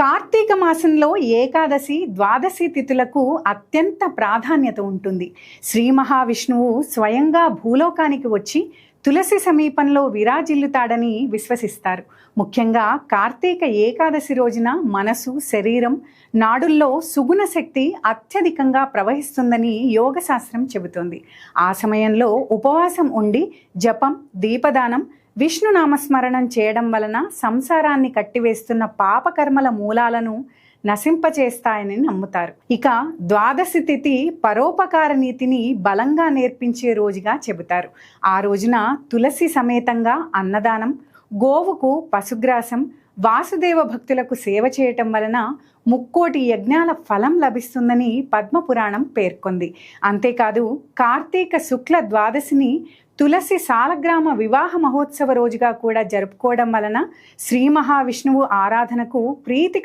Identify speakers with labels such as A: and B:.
A: కార్తీక మాసంలో ఏకాదశి ద్వాదశి తిథులకు అత్యంత ప్రాధాన్యత ఉంటుంది. శ్రీ మహావిష్ణువు స్వయంగా భూలోకానికి వచ్చి తులసి సమీపంలో విరాజిల్లుతాడని విశ్వసిస్తారు. ముఖ్యంగా కార్తీక ఏకాదశి రోజున మనసు శరీరం నాడుల్లో సుగుణ శక్తి అత్యధికంగా ప్రవహిస్తుందని యోగశాస్త్రం చెబుతోంది. ఆ సమయంలో ఉపవాసం ఉండి జపం దీపదానం విష్ణు నామస్మరణం చేయడం వలన సంసారాన్ని కట్టివేస్తున్న పాపకర్మల మూలాలను నశింపచేస్తాయని నమ్ముతారు. ఇక ద్వాదశి తిథి పరోపకార నీతిని బలంగా నేర్పించే రోజుగా చెబుతారు. ఆ రోజున తులసి సమేతంగా అన్నదానం గోవుకు పశుగ్రాసం వాసుదేవ భక్తులకు సేవ చేయటం వలన ముక్కోటి యజ్ఞాల ఫలం లభిస్తుందని పద్మపురాణం పేర్కొంది. అంతేకాదు కార్తీక శుక్ల ద్వాదశిని తులసి సాలగ్రామ వివాహ మహోత్సవ రోజుగా కూడా జరుపుకోవడం వలన శ్రీ మహావిష్ణువు ఆరాధనకు ప్రీతి